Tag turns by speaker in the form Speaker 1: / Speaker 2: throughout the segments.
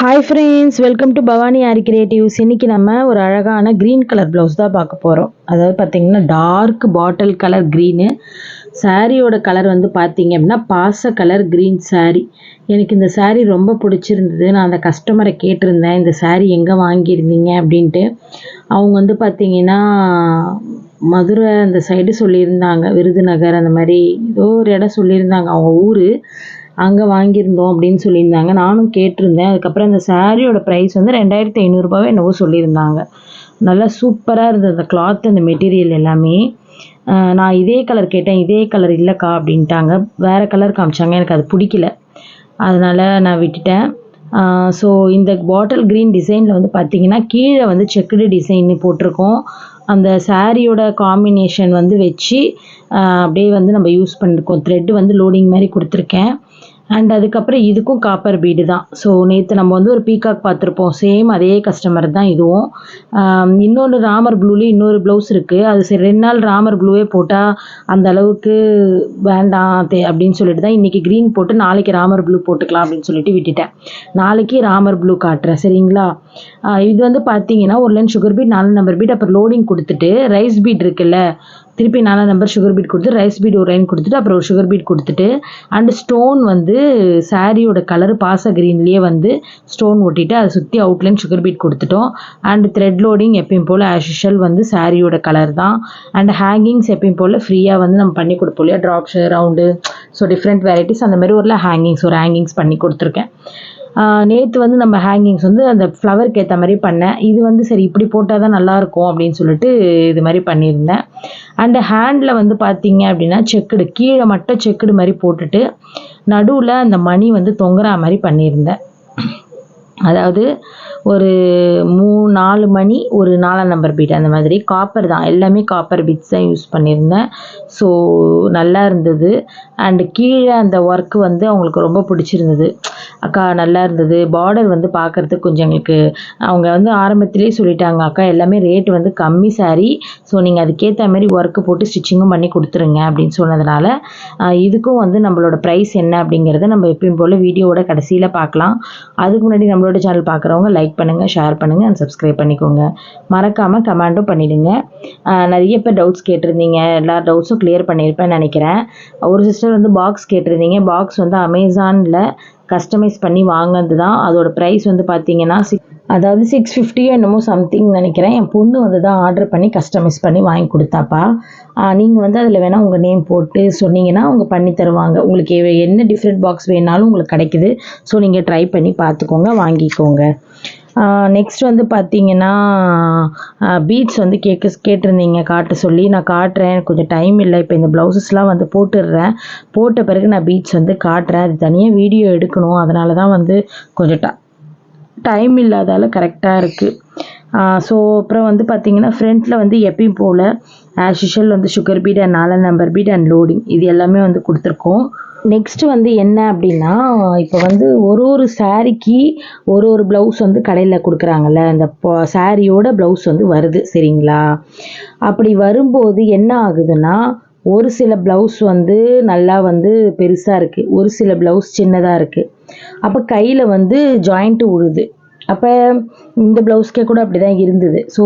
Speaker 1: Hi friends welcome to Bhavani Aari creatives இன்றைக்கி நம்ம ஒரு அழகான க்ரீன் கலர் ப்ளவுஸ் தான் பார்க்க போகிறோம் அதாவது பார்த்திங்கன்னா டார்க் பாட்டில் கலர் க்ரீனு சாரியோட கலர் வந்து பார்த்திங்க அப்படின்னா பாச கலர் க்ரீன் saree. எனக்கு இந்த saree ரொம்ப பிடிச்சிருந்தது. நான் அந்த கஸ்டமரை கேட்டிருந்தேன் இந்த saree எங்கே வாங்கியிருந்தீங்க? அப்படின்ட்டு. அவங்க வந்து பார்த்திங்கன்னா மதுரை அந்த சைடு சொல்லியிருந்தாங்க விருதுநகர் அந்த மாதிரி ஏதோ ஒரு இடம் சொல்லியிருந்தாங்க. அவங்க ஊர். அங்கே வாங்கியிருந்தோம் அப்படின்னு சொல்லியிருந்தாங்க. நானும் கேட்டிருந்தேன். அதுக்கப்புறம் அந்த சாரியோட ப்ரைஸ் வந்து ரெண்டாயிரத்தி ஐநூறுரூபாவே என்னவோ சொல்லியிருந்தாங்க. நல்லா சூப்பராக இருந்தது அந்த கிளாத் அந்த மெட்டீரியல் எல்லாமே. நான் இதே கலர் கேட்டேன். இதே கலர் இல்லைக்கா அப்படின்ட்டாங்க. வேறு கலர் காமிச்சாங்க. எனக்கு அது பிடிக்கல. அதனால் நான் விட்டுட்டேன். ஸோ இந்த பாட்டில் க்ரீன் டிசைனில் வந்து பார்த்தீங்கன்னா கீழே வந்து செக்குடு டிசைன் போட்டிருக்கோம். அந்த சாரியோட காம்பினேஷன் வந்து வச்சு அப்படியே வந்து நம்ம யூஸ் பண்ணிருக்கோம் த்ரெட் வந்து லோடிங் மாதிரி கொடுத்துருக்கேன். அண்ட் அதுக்கப்புறம் இதுக்கும் காப்பர் பீடு தான். ஸோ நேற்று நம்ம வந்து ஒரு பீகாக் பார்த்துருப்போம். சேம் அதே கஸ்டமர் தான் இதுவும். இன்னொன்று ராமர் ப்ளூலேயும் இன்னொரு ப்ளவுஸ் இருக்குது அது சரி ரெண்டு நாள் ராமர் ப்ளூவே போட்டால் அந்த அளவுக்கு வேண்டாம் தே அப்படின்னு சொல்லிட்டு தான் இன்றைக்கி க்ரீன் போட்டு நாளைக்கு ராமர் ப்ளூ போட்டுக்கலாம் அப்படின்னு சொல்லிட்டு விட்டுட்டேன். நாளைக்கு ராமர் ப்ளூ காட்டுறேன் சரிங்களா? இது வந்து பார்த்தீங்கன்னா ஒரு லைன் சுகர் பீட் நாலு நம்பர் பீட் அப்புறம் லோடிங் கொடுத்துட்டு ரைஸ் பீட் இருக்குல்ல திருப்பி நாலாம் நம்பர் சுகர் பீட் கொடுத்து ரைஸ் பீட் ஒரு லைன் கொடுத்துட்டு அப்புறம் ஒரு சுகர் பீட் கொடுத்துட்டு அண்டு ஸ்டோன் வந்து சாரியோட கலர் பாச க்ரீன்லேயே வந்து ஸ்டோன் ஒட்டிட்டு அதை சுற்றி அவுட்லைன் சுகர் பீட் கொடுத்துட்டோம். அண்ட் த்ரெட் லோடிங் எப்பயும் போல் ஆஷிஷல் வந்து சாரியோட கலர் தான். அண்ட் ஹேங்கிங்ஸ் எப்பயும் போல் ஃப்ரீயாக வந்து நம்ம பண்ணி கொடுப்போம் இல்லையா? Drops round so different varieties அந்த மாதிரி ஒரு ஹேங்கிங்ஸ் ஒரு ஹேங்கிங்ஸ் பண்ணி கொடுத்துருக்கேன். நேற்று வந்து நம்ம ஹேங்கிங்ஸ் வந்து அந்த ஃப்ளவருக்கு ஏற்ற மாதிரி பண்ணேன். இது வந்து சரி இப்படி போட்டால் தான் நல்லாயிருக்கும் அப்படின்னு சொல்லிட்டு இது மாதிரி பண்ணியிருந்தேன். அண்டு ஹேண்டில் வந்து பார்த்தீங்க அப்படின்னா செக்குடு கீழே மட்டும் செக்குடு மாதிரி போட்டுட்டு நடுவில் அந்த மணி வந்து தொங்குற மாதிரி பண்ணியிருந்தேன். அதாவது ஒரு மூணு நாலு மணி ஒரு நாலாம் நம்பர் பீட் அந்த மாதிரி காப்பர் தான். எல்லாமே காப்பர் பீட்ஸ் தான் யூஸ் பண்ணியிருந்தேன். ஸோ நல்லா இருந்தது. அண்டு கீழே அந்த ஒர்க்கு வந்து அவங்களுக்கு ரொம்ப பிடிச்சிருந்தது. அக்கா நல்லா இருந்தது. பார்டர் வந்து பார்க்குறதுக்கு கொஞ்சம் எங்களுக்கு அவங்க வந்து ஆரம்பத்திலே சொல்லிட்டாங்க அக்கா எல்லாமே ரேட் வந்து கம்மி சாரி ஸோ நீங்கள் அதுக்கேற்ற மாதிரி ஒர்க்கு போட்டு ஸ்டிச்சிங்கும் பண்ணி கொடுத்துருங்க அப்படின்னு சொன்னதுனால இதுக்கும் வந்து நம்மளோட ப்ரைஸ் என்ன அப்படிங்கிறத நம்ம எப்பயும் போல் வீடியோவோட கடைசியில் பார்க்கலாம். அதுக்கு முன்னாடி நம்மளோட சேனல் பார்க்குறவங்க லைக் பண்ணுங்கள் ஷேர் பண்ணுங்கள் அண்ட் சப்ஸ்கிரைப் பண்ணிக்கோங்க. மறக்காமல் கமெண்ட்டும் பண்ணிவிடுங்க நிறைய பேர் டவுட்ஸ் கேட்டிருந்தீங்க. எல்லா டவுட்ஸும் கிளியர் பண்ணியிருப்பேன்னு நினைக்கிறேன். ஒரு சிஸ்டர் வந்து பாக்ஸ் கேட்டிருந்தீங்க. பாக்ஸ் வந்து அமேசானில் கஸ்டமைஸ் பண்ணி வாங்கினது தான் அதோட ப்ரைஸ் வந்து பார்த்தீங்கன்னா சிக்ஸ் அதாவது சிக்ஸ் ஃபிஃப்டியோ என்னமோ சம்திங் நினைக்கிறேன். என் பொண்ணு வந்து தான் ஆர்டர் பண்ணி கஸ்டமைஸ் பண்ணி வாங்கி கொடுத்தாப்பா. நீங்கள் வந்து அதில் வேணால் உங்கள் நேம் போட்டு சொன்னீங்கன்னா அவங்க பண்ணி தருவாங்க. உங்களுக்கு என்ன டிஃப்ரெண்ட் பாக்ஸ் வேணாலும் உங்களுக்கு கிடைக்குது. ஸோ நீங்கள் ட்ரை பண்ணி பார்த்துக்கோங்க வாங்கிக்கோங்க. நெக்ஸ்ட் வந்து பார்த்தீங்கன்னா பீட்ஸ் வந்து கேட்க கேட்டிருந்தீங்க காட்ட சொல்லி. நான் காட்டுறேன். கொஞ்சம் டைம் இல்லை. இப்போ இந்த ப்ளவுசஸ்லாம் வந்து போட்டுடுறேன். போட்ட பிறகு நான் பீட்ஸ் வந்து காட்டுறேன். அது தனியாக வீடியோ எடுக்கணும். அதனால தான் வந்து கொஞ்சம் ட டைம் இல்லாதால கரெக்டாக இருக்குது ஸோ அப்புறம் வந்து பார்த்திங்கன்னா ஃப்ரண்ட்டில் வந்து எப்பயும் போல் ஆஸ் யூஷுவல் வந்து sugar bead and nylon number bead and loading இது எல்லாமே வந்து கொடுத்துருக்கோம். நெக்ஸ்ட் வந்து என்ன அப்படின்னா இப்போ வந்து ஒரு ஒரு சாரிக்கு ஒரு ஒரு ப்ளவுஸ் வந்து கடையில் கொடுக்குறாங்கல்ல அந்த சாரியோட ப்ளவுஸ் வந்து வருது சரிங்களா? அப்படி வரும்போது என்ன ஆகுதுன்னா ஒரு சில ப்ளவுஸ் வந்து நல்லா வந்து பெருசாக இருக்குது ஒரு சில ப்ளவுஸ் சின்னதாக இருக்குது அப்போ கையில் வந்து ஜாயிண்ட்டு விழுது அப்போ இந்த ப்ளவுஸ்க்கே கூட அப்படி தான் இருந்தது. ஸோ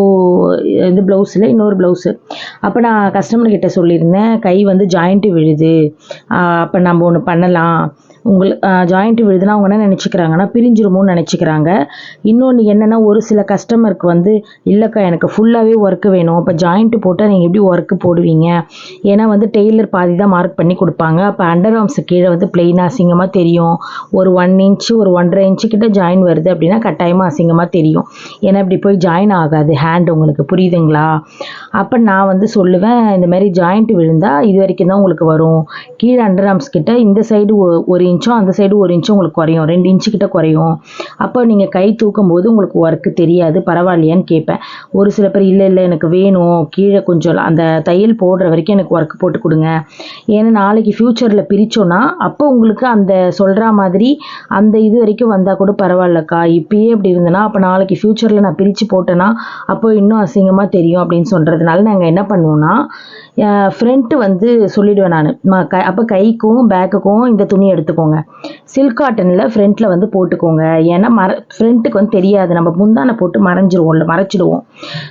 Speaker 1: இந்த ப்ளவுஸில் இன்னொரு ப்ளவுஸு அப்போ நான் கஸ்டமர் கிட்ட சொல்லியிருந்தேன் கை வந்து ஜாயிண்ட்டு விழுது. அப்போ நம்ம ஒன்று பண்ணலாம். உங்களுக்கு ஜாயிண்ட்டு விழுதுன்னா அவங்க என்ன நினச்சிக்கிறாங்கன்னா பிரிஞ்சிருமோன்னு நினச்சிக்கிறாங்க. இன்னொன்று என்னென்னா ஒரு சில கஸ்டமருக்கு வந்து இல்லைக்கா எனக்கு ஃபுல்லாகவே ஒர்க்கு வேணும். அப்போ ஜாயிண்ட்டு போட்டால் நீங்கள் எப்படி ஒர்க்கு போடுவீங்க? ஏன்னா வந்து டெய்லர் பாதி தான் மார்க் பண்ணி கொடுப்பாங்க. அப்போ அண்டர் ஆர்ம்ஸு கீழே வந்து பிளெயினாக அசிங்கமாக தெரியும். ஒரு ஒன் இன்ச்சு ஒரு ஒன்றரை இன்ச்சு கிட்ட ஜாயின் வருது அப்படின்னா கட்டாயமாக அசிங்கமாக தெரியும். ஏன்னா இப்படி போய் ஜாயின் ஆகாது. ஹேண்ட் உங்களுக்கு புரியுதுங்களா? அப்போ நான் வந்து சொல்லுவேன் இந்த மாதிரி ஜாயிண்ட் விழுந்தால் இது வரைக்கும் தான் உங்களுக்கு வரும். கீழே அண்டர் ஆர்ம்ஸ் கிட்ட இந்த சைடு ஒரு இன்ச்சும் அந்த சைடு ஒரு இன்ச்சும் உங்களுக்கு குறையும். ரெண்டு இன்ச்சு கிட்ட குறையும். அப்போ நீங்கள் கை தூக்கும் போது உங்களுக்கு ஒர்க்கு தெரியாது. பரவாயில்லையான்னு கேட்பேன் ஒரு சில பேர் இல்லை இல்லை எனக்கு வேணும். கீழே கொஞ்சம் அந்த தையல் போடுற வரைக்கும் எனக்கு ஒர்க் போட்டு கொடுங்க. ஏன்னா நாளைக்கு ஃப்யூச்சரில் பிரித்தோன்னா அப்போ உங்களுக்கு அந்த சொல்கிற மாதிரி அந்த இது வரைக்கும் வந்தால் கூட பரவாயில்லக்கா. இப்பயே இப்படி இருந்தேன்னா அப்போ நாளைக்கு ஃப்யூச்சரில் நான் பிரித்து போட்டேன்னா அப்போ இன்னும் அசிங்கமாக தெரியும் அப்படின்னு சொல்கிறதுனால நாங்கள் என்ன பண்ணுவோன்னா ஃப்ரண்ட்டு வந்து சொல்லிவிடுவேன் நான். அப்போ கைக்கும் பேக்குக்கும் இந்த துணி போட்டுக்கோங்க. சில்க் காட்டனில் ஃப்ரண்ட்டில் வந்து போட்டுக்கோங்க. ஏன்னா மற ஃப்ரண்ட்டுக்கு வந்து தெரியாது. நம்ம முந்தானை போட்டு மறைஞ்சிருவோம்ல மறைச்சிடுவோம்.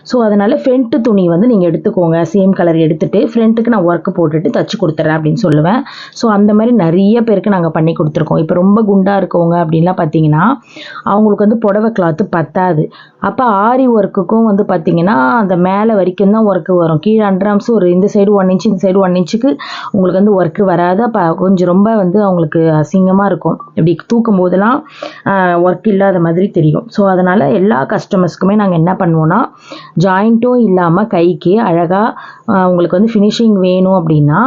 Speaker 1: ஸோ அதனால் ஃப்ரண்ட்டு துணி வந்து நீங்கள் எடுத்துக்கோங்க. சேம் கலர் எடுத்துகிட்டு ஃப்ரண்ட்டுக்கு நான் ஒர்க்கு போட்டுட்டு தச்சு கொடுத்துட்றேன் அப்படின்னு சொல்லுவேன். ஸோ அந்த மாதிரி நிறைய பேருக்கு நாங்கள் பண்ணி கொடுத்துருக்கோம். இப்போ ரொம்ப குண்டாக இருக்கவங்க அப்படின்லாம் பார்த்தீங்கன்னா அவங்களுக்கு வந்து புடவை கிளாத்து பத்தாது. அப்போ ஆரி ஒர்க்குக்கும் வந்து பார்த்தீங்கன்னா அந்த மேலே வரைக்கும் தான் ஒர்க்கு வரும். கீழே அண்ட்ராம்ஸ் ஒரு இந்த சைடு ஒன் இன்ச் இந்த சைடு ஒன் இன்ச்சுக்கு உங்களுக்கு வந்து ஒர்க்கு வராது. அப்போ கொஞ்சம் ரொம்ப வந்து அவங்களுக்கு அசிங்கமாக இருக்கும். இப்படி தூக்கும் போதெல்லாம் ஒர்க் இல்லாத மாதிரி தெரியும். ஸோ அதனால் எல்லா கஸ்டமர்ஸ்க்குமே நாங்கள் என்ன பண்ணுவோன்னா ஜாயிண்ட்டும் இல்லாமல் கைக்கு அழகாக உங்களுக்கு வந்து ஃபினிஷிங் வேணும் அப்படின்னா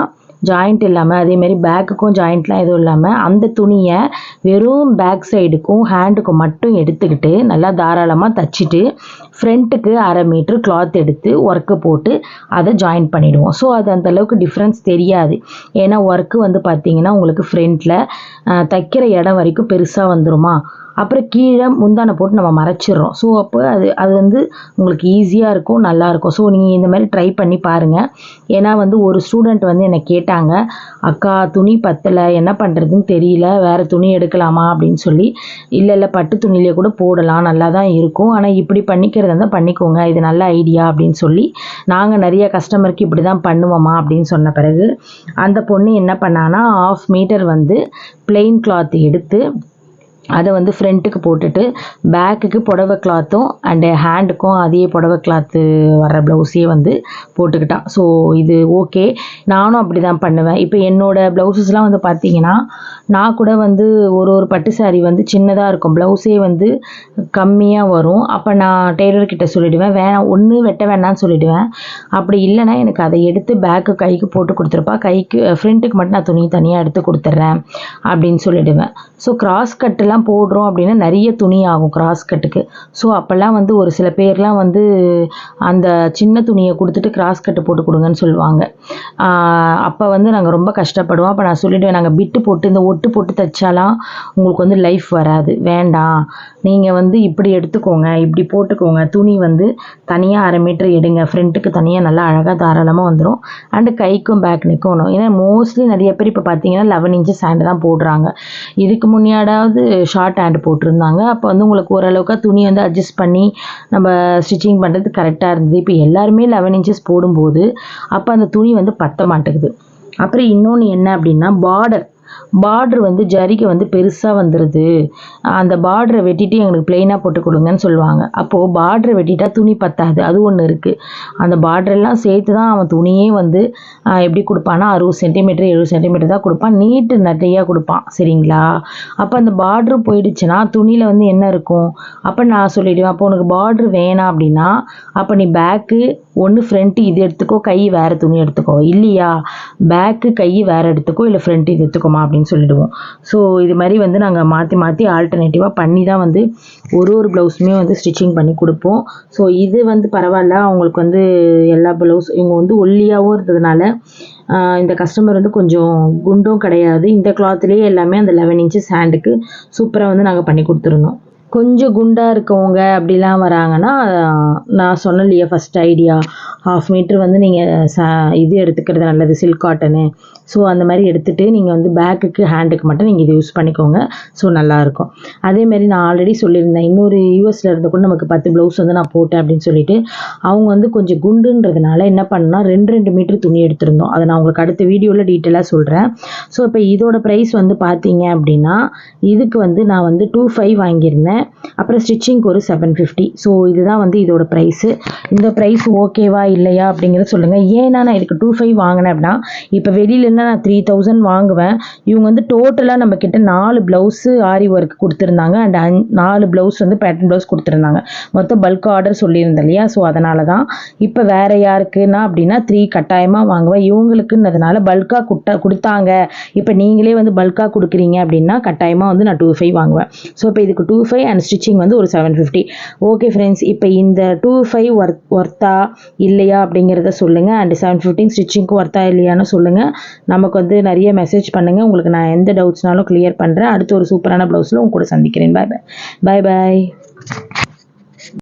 Speaker 1: ஜாயிண்ட் இல்லாமல் அதேமாரி பேக்குக்கும் ஜாயிண்ட்லாம் எதுவும் இல்லாமல் அந்த துணியை வெறும் பேக் சைடுக்கும் ஹேண்டுக்கும் மட்டும் எடுத்துக்கிட்டு நல்லா தாராளமாக தச்சுட்டு ஃப்ரண்ட்டுக்கு அரை மீட்ரு கிளாத் எடுத்து ஒர்க்கு போட்டு அதை ஜாயின் பண்ணிவிடுவோம் ஸோ அது அந்தளவுக்கு டிஃப்ரென்ஸ் தெரியாது. ஏன்னா ஒர்க்கு வந்து பார்த்திங்கன்னா உங்களுக்கு ஃப்ரண்ட்டில் தைக்கிற இடம் வரைக்கும் பெருசாக வந்துருமா? அப்புறம் கீழே முந்தானை போட்டு நம்ம மறைச்சிடுறோம். ஸோ அப்போ அது அது வந்து உங்களுக்கு ஈஸியாக இருக்கும் நல்லாயிருக்கும் ஸோ நீங்கள் இந்த மாதிரி ட்ரை பண்ணி பாருங்கள் ஏன்னா வந்து ஒரு ஸ்டூடெண்ட் வந்து என்னை கேட்டாங்க அக்கா துணி பத்தலை என்ன பண்ணுறதுன்னு தெரியல வேறு துணி எடுக்கலாமா? அப்படின்னு சொல்லி இல்லை இல்லை பட்டு துணியிலே கூட போடலாம் நல்லா தான் இருக்கும். ஆனால் இப்படி பண்ணிக்கிறதா இருந்தால் பண்ணிக்கோங்க இது நல்ல ஐடியா அப்படின்னு சொல்லி நாங்கள் நிறைய கஸ்டமருக்கு இப்படி தான் பண்ணுவோமா? அப்படின்னு சொன்ன பிறகு அந்த பொண்ணு என்ன பண்ணான்னா ஆஃப் மீட்டர் வந்து பிளெயின் கிளாத் எடுத்து அதை வந்து ஃப்ரண்ட்டுக்கு போட்டுட்டு பேக்குக்கு புடவை கிளாத்தும் அண்டு ஹேண்டுக்கும் அதே புடவை கிளாத்து வர ப்ளவுஸையே வந்து போட்டுக்கிட்டான் ஸோ இது ஓகே நானும் அப்படி தான் பண்ணுவேன். இப்போ என்னோடய ப்ளவுஸஸ்லாம் வந்து பார்த்தீங்கன்னா நான் கூட வந்து ஒரு ஒரு பட்டு சாரீ வந்து சின்னதாக இருக்கும். ப்ளவுஸே வந்து கம்மியாக வரும். அப்போ நான் டெய்லர்கிட்ட சொல்லிவிடுவேன் வேணாம் ஒன்று வெட்ட வேணாம்னு சொல்லிவிடுவேன் அப்படி இல்லைன்னா எனக்கு அதை எடுத்து பேக்கு கைக்கு போட்டு கொடுத்துருப்பா. கைக்கு ஃப்ரண்ட்டுக்கு மட்டும் நான் துணி தனியாக எடுத்து கொடுத்துட்றேன் அப்படின்னு சொல்லிவிடுவேன் ஸோ கிராஸ் இதெல்லாம் போடுறோம் அப்படின்னா நிறைய துணி ஆகும் கிராஸ் கட்டுக்கு ஸோ அப்போல்லாம் வந்து ஒரு சில பேர்லாம் வந்து அந்த சின்ன துணியை கொடுத்துட்டு கிராஸ் கட்டு போட்டு கொடுங்கன்னு சொல்லுவாங்க. அப்போ வந்து நாங்கள் ரொம்ப கஷ்டப்படுவோம். அப்போ நான் சொல்லிவிடுவேன் நாங்கள் பிட்டு போட்டு இந்த ஒட்டு போட்டு தைச்சாலாம் உங்களுக்கு வந்து லைஃப் வராது. வேண்டாம். நீங்கள் வந்து இப்படி எடுத்துக்கோங்க இப்படி போட்டுக்கோங்க. துணி வந்து தனியாக அரை மீட்டர் எடுங்க. ஃப்ரண்ட்டுக்கு தனியாக நல்லா அழகாக தாராளமாக வந்துடும் அண்டு கைக்கும் பேக் நிற்கும் ஏன்னா மோஸ்ட்லி நிறைய பேர் இப்போ பார்த்தீங்கன்னா லெவன் இன்ச்சஸ் ஹேண்டு தான் போடுறாங்க. இதுக்கு முன்னாடாவது ஷார்ட் ஹேண்ட் போட்டிருந்தாங்க. அப்போ வந்து உங்களுக்கு ஓரளவுக்கு துணி வந்து அட்ஜஸ்ட் பண்ணி நம்ம ஸ்டிச்சிங் பண்ணுறது கரெக்டாக இருந்தது. இப்போ எல்லாருமே லெவன் இன்ச்சஸ் போடும்போது அப்போ அந்த துணி வந்து பத்த மாட்டேங்குது. அப்புறம் இன்னொன்று என்ன அப்படின்னா பார்டர் பார்ட்ரு வந்து ஜரிகை வந்து பெருசாக வந்துடுது அந்த பார்டரை வெட்டிட்டு எங்களுக்கு பிளெயினாக போட்டு கொடுங்கன்னு சொல்லுவாங்க. அப்போது பார்டரை வெட்டிட்டா துணி பத்தாது. அது ஒன்று இருக்குது அந்த பார்டரெல்லாம் சேர்த்து தான் அவன் துணியே வந்து எப்படி கொடுப்பான்னா அறுபது சென்டிமீட்டர் எழுபது சென்டிமீட்டர் தான் கொடுப்பான். நீட்டு நிறையா கொடுப்பான். சரிங்களா? அப்போ அந்த பார்ட்ரு போயிடுச்சுன்னா துணியில் வந்து என்ன இருக்கும்? அப்போ நான் சொல்லிவிடுவேன் அப்போ உனக்கு பார்ட்ரு வேணாம் அப்படின்னா அப்போ நீ பேக்கு ஒன்று ஃப்ரண்ட்டு இது எடுத்துக்கோ கை வேறு துணி எடுத்துக்கோ. இல்லையா? பேக்கு கை வேறு எடுத்துக்கோ இல்லை ஃப்ரண்ட்டு இது எடுத்துக்கோமா? அப்படின்னு சொல்லிடுவோம். ஸோ இது மாதிரி வந்து நாங்கள் மாற்றி மாற்றி ஆல்டர்னேட்டிவாக பண்ணி தான் வந்து ஒரு ஒரு ப்ளவுஸுமே வந்து ஸ்டிச்சிங் பண்ணி கொடுப்போம். ஸோ இது வந்து பரவாயில்ல. அவங்களுக்கு வந்து எல்லா ப்ளவுஸ் இவங்க வந்து ஒல்லியாகவும் இருந்ததுனால இந்த கஸ்டமர் வந்து கொஞ்சம் குண்டும் கிடையாது. இந்த கிளாத்லேயே எல்லாமே அந்த லெவன் இன்ச்சஸ் ஹேண்டுக்கு சூப்பராக வந்து நாங்கள் பண்ணி கொடுத்துருந்தோம் கொஞ்சம் குண்டாக இருக்கவங்க அப்படிலாம் வராங்கன்னா நான் சொன்னேன் இல்லையா ஃபஸ்ட் ஐடியா ஹாஃப் மீட்ரு வந்து நீங்கள் ச இது எடுத்துக்கிறது நல்லது சில்க் காட்டனு ஸோ அந்த மாதிரி எடுத்துகிட்டு நீங்கள் வந்து பேக்குக்கு ஹேண்டுக்கு மட்டும் நீங்கள் இது யூஸ் பண்ணிக்கோங்க. ஸோ நல்லாயிருக்கும். அதேமாரி நான் ஆல்ரெடி சொல்லியிருந்தேன். இன்னொரு யூஎஸில் இருந்த கூட நமக்கு பத்து ப்ளவுஸ் வந்து நான் போட்டேன் அப்படின்னு சொல்லிட்டு அவங்க வந்து கொஞ்சம் குண்டுன்றதுனால என்ன பண்ணால் ரெண்டு ரெண்டு மீட்ரு துணி எடுத்திருந்தோம். அதை நான் உங்களுக்கு அடுத்த வீடியோவில் டீட்டெயிலாக சொல்கிறேன் ஸோ இப்போ இதோட ப்ரைஸ் வந்து பார்த்தீங்க அப்படின்னா இதுக்கு வந்து நான் வந்து டூ ஃபைவ் வாங்கியிருந்தேன். அப்புறம் ஸ்டிச்சிங்க்கு ஒரு செவன் ஃபிஃப்டி ஸோ இதுதான் வந்து இதோட ப்ரைஸு இந்த ப்ரைஸ் ஓகேவா இல்லையா அப்படிங்கிறத சொல்லுங்கள் ஏன்னா நான் இதுக்கு டூ ஃபைவ் வாங்கினேன் அப்படின்னா இப்போ வெளியிலன்னா நான் த்ரீ தௌசண்ட் வாங்குவேன். இவங்க வந்து டோட்டலாக நம்ம கிட்ட நாலு ப்ளவுஸு ஆரி ஒர்க் கொடுத்துருந்தாங்க. அண்ட் அஞ் நாலு ப்ளவுஸ் வந்து பேட்டர்ன் ப்ளவுஸ் கொடுத்துருந்தாங்க. மொத்தம் பல்க் ஆர்டர் சொல்லியிருந்தேன் இல்லையா? ஸோ அதனால தான் இப்போ வேறு யாருக்குன்னா அப்படின்னா த்ரீ கட்டாயமாக வாங்குவேன். இவங்களுக்குன்னதுனால பல்காக குட்ட கொடுத்தாங்க. இப்போ நீங்களே வந்து பல்காக கொடுக்குறீங்க அப்படின்னா கட்டாயமாக வந்து நான் டூ ஃபைவ் வாங்குவேன். ஸோ இப்போ இதுக்கு டூ ஃபைவ் அண்ட் ஸ்டிச்சிங் வந்து ஒரு செவன் ஃபிஃப்டி ஓகே ஃப்ரெண்ட்ஸ் இப்போ இந்த டூ ஃபைவ் ஒர்த் ஒர்த்தா இல்லையா அப்படிங்கிறத சொல்லுங்கள் அண்ட் செவன் ஃபிஃப்டின் ஸ்டிச்சிங்க்கு ஒர்த்தா இல்லையான்னு சொல்லுங்கள் நமக்கு வந்து நிறைய மெசேஜ் பண்ணுங்கள் உங்களுக்கு நான் எந்த டவுட்ஸ்னாலும் கிளியர் பண்ணுறேன் அடுத்து ஒரு சூப்பரான ப்ளவுஸில் உங்க கூட சந்திக்கிறேன். பாய் பாய் பாய் பாய்